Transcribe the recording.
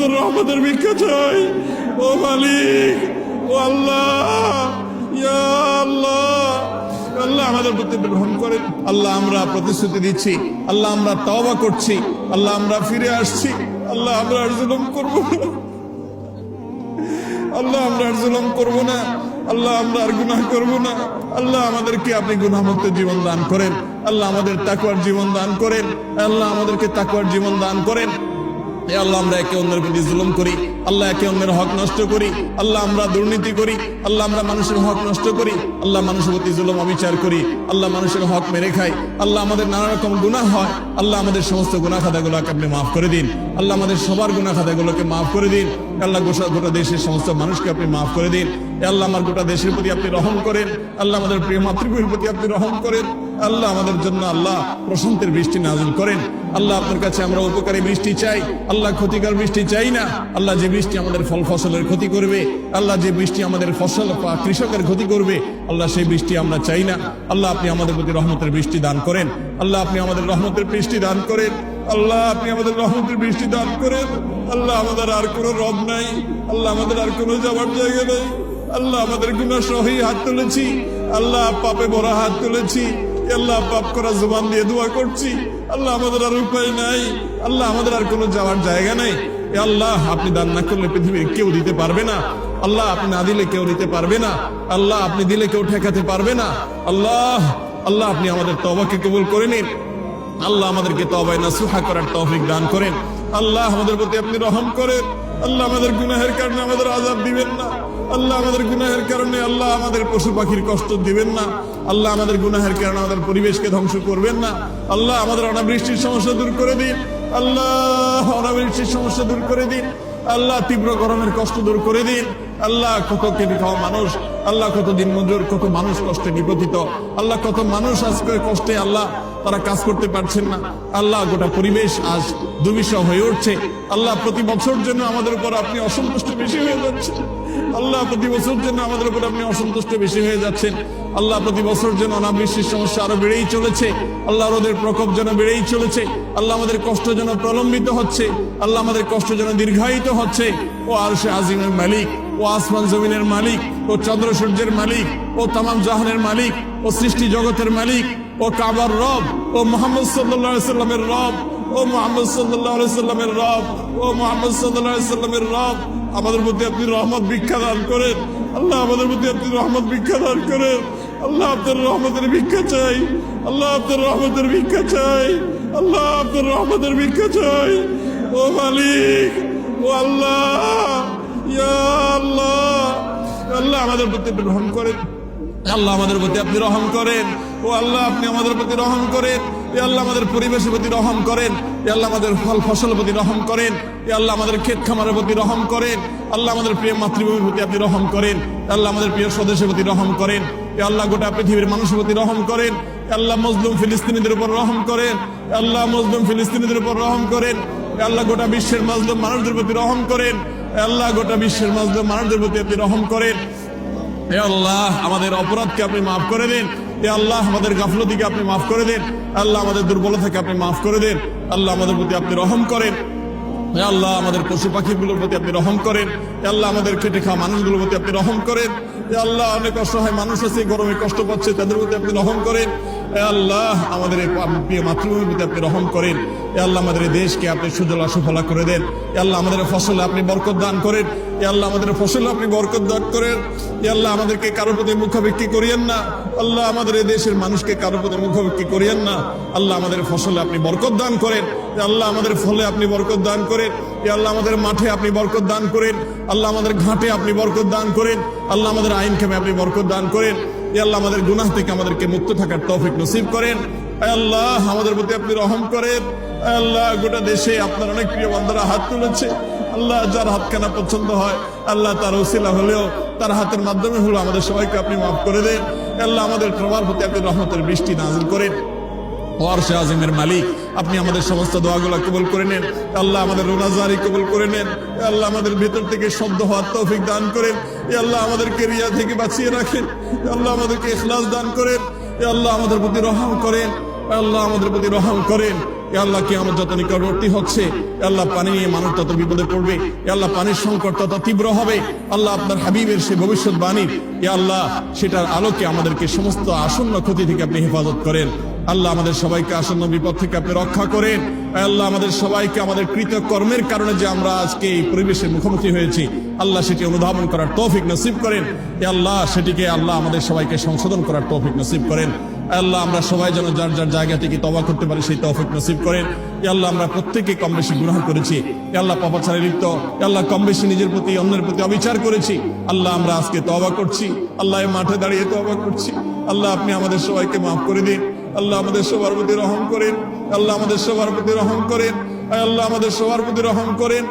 তোর রহমতের ভিক্ষা চাই। ও মালিক, ও আল্লাহ, ইয়া আল্লাহ। আল্লাহ আমাদের প্রতি গ্রহণ করেন। আল্লাহ আমরা প্রতিশ্রুতি দিচ্ছি। আল্লাহ আমরা তওবা করছি। আল্লাহ আমরা ফিরে আসছি। আল্লাহ আমরা আর জুলুম করব না। আল্লাহ আমরা আর জুলুম করব না। আল্লাহ আমরা আর গুনাহ করব না। আল্লাহ আমাদেরকে আপনি গুনাহমুক্ত জীবন দান করেন। আল্লাহ আমাদের তাকওয়ার জীবন দান করেন। আল্লাহ আমাদেরকে তাকওয়ার জীবন দান করেন। এ আল্লাহ, আমরা একে অন্যের প্রতি জুলুম করি। আল্লাহ একে অন্যের হক নষ্ট করি। আল্লাহ আমরা দুর্নীতি করি। আল্লাহ আমরা মানুষের হক নষ্ট করি। আল্লাহ মানুষের প্রতি জুলুম অবিচার করি। আল্লাহ মানুষের হক মেরে খাই আল্লাহ আমাদের নানা রকম গুনাহ হয়। আল্লাহ আমাদের সমস্ত গুনাহ খাতাগুলোকে আপনি মাফ করে দিন। আল্লাহ আমাদের সবার গুনাহ খাতাগুলোকে মাফ করে দিন। আল্লাহ গোসা গোটা দেশের সমস্ত মানুষকে আপনি মাফ করে দিন। আল্লাহ, আমার গোটা দেশের প্রতি আপনি রহম করেন। আল্লাহ আমাদের প্রিয় মাতৃভূমির প্রতি আপনি রহম করেন। আল্লাহ আমাদের জন্য আল্লাহ প্রশান্তের বৃষ্টি নাজিল করেন। আল্লাহ আপনার কাছে আমরা উপকারী বৃষ্টি চাই। আল্লাহ ক্ষতিকর বৃষ্টি চাই না। আল্লাহ যে বৃষ্টি আমাদের ফল ফসলের ক্ষতি করবে, আল্লাহ যে বৃষ্টি আমাদের ফসল বা কৃষকের ক্ষতি করবে, আল্লাহ সেই বৃষ্টি আমরা চাই না। আল্লাহ আপনি আমাদের প্রতি রহমতের বৃষ্টি দান করেন। আল্লাহ আপনি আমাদের রহমতের বৃষ্টি দান করেন। আল্লাহ আপনি আমাদের রহমতের বৃষ্টি দান করেন। আল্লাহ আমাদের আর কোনো রব নাই। আল্লাহ আমাদের আর কোনো যাওয়ার জায়গা নেই। আল্লাহ আমাদের গুণা সহি হাত তুলেছি। আল্লাহ পাপে ভরা হাত তুলেছি। আল্লাহ পাপ করা জবান দিয়ে দোয়া করছি। আল্লাহ আমাদের আর উপায় নাই। আল্লাহ আমাদের আর কোনো যাওয়ার জায়গা নাই। আল্লাহ, আপনি দান না করলে পৃথিবীর কেউ দিতে পারবে না। আল্লাহ, আপনি না দিলে কেউ নিতে পারবে না। আল্লাহ, আপনি দিলে কেউ ঠেকাতে পারবে না। আল্লাহ আল্লাহ, আপনি আমাদের তবাকে কবুল করে নিন। আল্লাহ আমাদেরকে তবায় নাসুহা করার তৌফিক দান করেন। আল্লাহ আমাদের প্রতি আপনি রহম করেন। আল্লাহ আমাদের গুনাহের কারণে আমাদের আজাব দিবেন না। আল্লাহ আমাদের গুনাহের কারণে আল্লাহ আমাদের পশু পাখির কষ্ট দিবেন না। আল্লাহ আমাদের গুনাহের কারণে আমাদের পরিবেশকে ধ্বংস করবেন না। আল্লাহ আমাদের অনাবৃষ্টির সমস্যা দূর করে দিন। আল্লাহ অনাবৃষ্টির সমস্যা দূর করে দিন। আল্লাহ তীব্র গরমের কষ্ট দূর করে দিন। আল্লাহ কত কেটে খাওয়া মানুষ, আল্লাহ কত দিন মজুর, কত মানুষ কষ্টে নিপতিত, আল্লাহ কত মানুষ আজকে কষ্টে আল্লাহ তারা কাজ করতে পারছেন না। আল্লাহ গোটা পরিবেশ আজ দুবিষহ হয়ে উঠছে। আল্লাহ প্রতি বছর জন্য আমাদের উপর আপনি অসন্তুষ্ট বেশি হয়ে যাচ্ছেন। আল্লাহ প্রতি বছর জন্য আমাদের উপর আপনি অসন্তুষ্ট বেশি হয়ে যাচ্ছেন। আল্লাহ প্রতি বছর যেন অনাবৃষ্টির সমস্যা আরও বেড়েই চলেছে। আল্লাহ রোদের প্রকোপ যেন বেড়েই চলেছে। আল্লাহ আমাদের কষ্ট যেন প্রলম্বিত হচ্ছে। আল্লাহ আমাদের কষ্ট যেন দীর্ঘায়িত হচ্ছে। ও আর সে আজিমের মালিক। ও আসমান জমিনের মালিক, ও চন্দ্র সূর্যের মালিক, ও তামাম জাহানের মালিক, ও সৃষ্টি জগতের মালিক, ও কাবার রব, ও মোহাম্মদ সাল্লামের রব, ও মোহাম্মদ সাল্লামের রব, ও মোহাম্মদ সাল্লামের রব। আমাদের প্রতি আপনি রহমত ভিক্ষা দান করেন। আল্লাহ আমাদের প্রতি আপনি রহমত ভিক্ষা দান করেন। আল্লাহ আপনার রহমতের ভিক্ষা চাই। আল্লাহ আপনার রহমতের ভিক্ষা চাই। আল্লাহ আপনার রহমতের ভিক্ষা চাই। ও মালিক, ও আল্লাহ। আল্লাহ আল্লাহ আমাদের প্রতি রহম করেন আল্লাহ আমাদের প্রতি আপনি রহম করেন ও আল্লাহ আপনি আমাদের প্রতি রহম করেন এ আল্লাহ আমাদের পরিবেশের প্রতি রহম করেন এ আল্লাহ আমাদের ফল ফসলের প্রতি রহম করেন এ আল্লাহ আমাদের ক্ষেত খামারের প্রতি রহম করেন আল্লাহ আমাদের প্রিয় মাতৃভূমির প্রতি আপনি রহম করেন আল্লাহ আমাদের প্রিয় স্বদেশের প্রতি রহম করেন এ আল্লাহ গোটা পৃথিবীর মানুষের প্রতি রহম করেন আল্লাহ মজলুম ফিলিস্তিনিদের উপর রহম করেন আল্লাহ মজলুম ফিলিস্তিনিদের উপর রহম করেন আল্লাহ গোটা বিশ্বের মজলুম মানুষদের প্রতি রহম করেন আল্লাহ গোটা বিশ্বের মজলুম মানুষদের প্রতি আপনি রহম করেন। এ আল্লাহ, আমাদের অপরাধকে আপনি মাফ করে দিন। এ আল্লাহ, আমাদের গাফলতিকে আপনি মাফ করে দিন। আল্লাহ, আমাদের দুর্বলতাকে আপনি মাফ করে দিন। আল্লাহ, আমাদের প্রতি আপনি রহম করেন। এ আল্লাহ, আমাদের পশু পাখিগুলোর প্রতি আপনি রহম করেন। এ আল্লাহ, আমাদের খেটে খাওয়া মানুষগুলোর প্রতি আপনি রহম করেন। এ আল্লাহ, অনেক অসহায় মানুষ আছে, গরমে কষ্ট পাচ্ছে, তাদের প্রতি আপনি রহম করেন। এ আল্লাহ আমাদের এই আপনি রহম করেন এ আল্লাহ আমাদের দেশকে আপনি সুজলা সুফলা করে দেন এ আল্লাহ আমাদের ফসলে আপনি বরকত দান করেন এ আল্লাহ আমাদের ফসলে আপনি বরকত দান করেন এ আল্লাহ আমাদেরকে কারোর প্রতি মুখাভিক্ষি করিয়েন না আল্লাহ আমাদের এই দেশের মানুষকে কারোর প্রতি মুখাভিক্ষি করিয়েন না আল্লাহ আমাদের ফসলে আপনি বরকত দান করেন আল্লাহ আমাদের ফলে আপনি বরকত দান করেন আল্লাহ আমাদের মাঠে আপনি বরকত দান করেন আল্লাহ আমাদের ঘাটে আপনি বরকত দান করেন আল্লাহ আমাদের আইন খেমে আপনি বরকত দান করেন আল্লাহ, আমাদের গুনাহ থেকে আমাদেরকে মুক্ত থাকার তৌফিক নসিব করেন। আল্লাহ, আমাদের প্রতি আপনি রহম করেন। আল্লাহ, গোটা দেশে আপনার অনেক প্রিয় বান্ধবরা হাত তুলেছে। আল্লাহ, যার হাতখানা পছন্দ হয়, আল্লাহ তার ওসিলা হলেও তার হাতের মাধ্যমে হলো আমাদের সবাইকে আপনি মাফ করে দেন। আল্লাহ, আমাদের সবার প্রতি আপনি রহমতের বৃষ্টি নাজিল করেন। ওয়ারশে আজিমের মালিক। আপনি আমাদের সমস্ত দোয়াগুলো কবুল করে নেন। আল্লাহ আমাদের রোনাজারি কবুল করে নেন। আল্লাহ আমাদের ভেতর থেকে শব্দ হওয়ার তৌফিক দান করেন। আল্লাহ আমাদেরকে রিয়া থেকে বাঁচিয়ে রাখেন। আল্লাহ আমাদেরকে ইখলাস দান করেন। আল্লাহ আমাদের প্রতি রহম করেন। আল্লাহ আমাদের প্রতি রহম করেন। আল্লাহ কি আমার যত নিকটবর্তী হচ্ছে আল্লাহ পানি নিয়ে মানুষ তত বিপদে পড়বে আল্লাহ পানির সংকট তত তীব্র হবে, আল্লাহ আপনার হাবিবের সে ভবিষ্যৎবাণী, এ আল্লাহ সেটার আলোকে আমাদেরকে সমস্ত আসন্ন ক্ষতি থেকে আপনি হেফাজত করেন, আল্লাহ আমাদের সবাইকে আসন্ন বিপদ থেকে আপনি রক্ষা করেন আল্লাহ আমাদের সবাইকে আমাদের কৃত কর্মের কারণে যে আমরা আজকে এই পরিবেশের মুখোমুখি হয়েছি, আল্লাহ সেটি অনুধাবন করার তৌফিক নসিব করেন, এ আল্লাহ সেটিকে আল্লাহ আমাদের সবাইকে সংশোধন করার তৌফিক নসিব করেন আল্লাহ, আমরা সবাই যেন যার যার জায়গা থেকে তবা করতে পারি, সেই তৌফিক নসিব করেন। আল্লাহ, আমরা প্রত্যেকে কম বেশি গুনাহ করেছি। আল্লাহ, পাপাচারে লিপ্ত। আল্লাহ, কম বেশি নিজের প্রতি, অন্যের প্রতি অবিচার করেছি। আল্লাহ, আমরা আজকে তবা করছি। আল্লাহ মাঠে দাঁড়িয়ে তবা করছি। আল্লাহ, আপনি আমাদের সবাইকে মাফ করে দিন। আল্লাহ, আমাদের সবার প্রতি রহম করেন। আল্লাহ, আমাদের সবার প্রতি রহম করেন। আল্লাহ, আমাদের সবার প্রতি রহম করেন।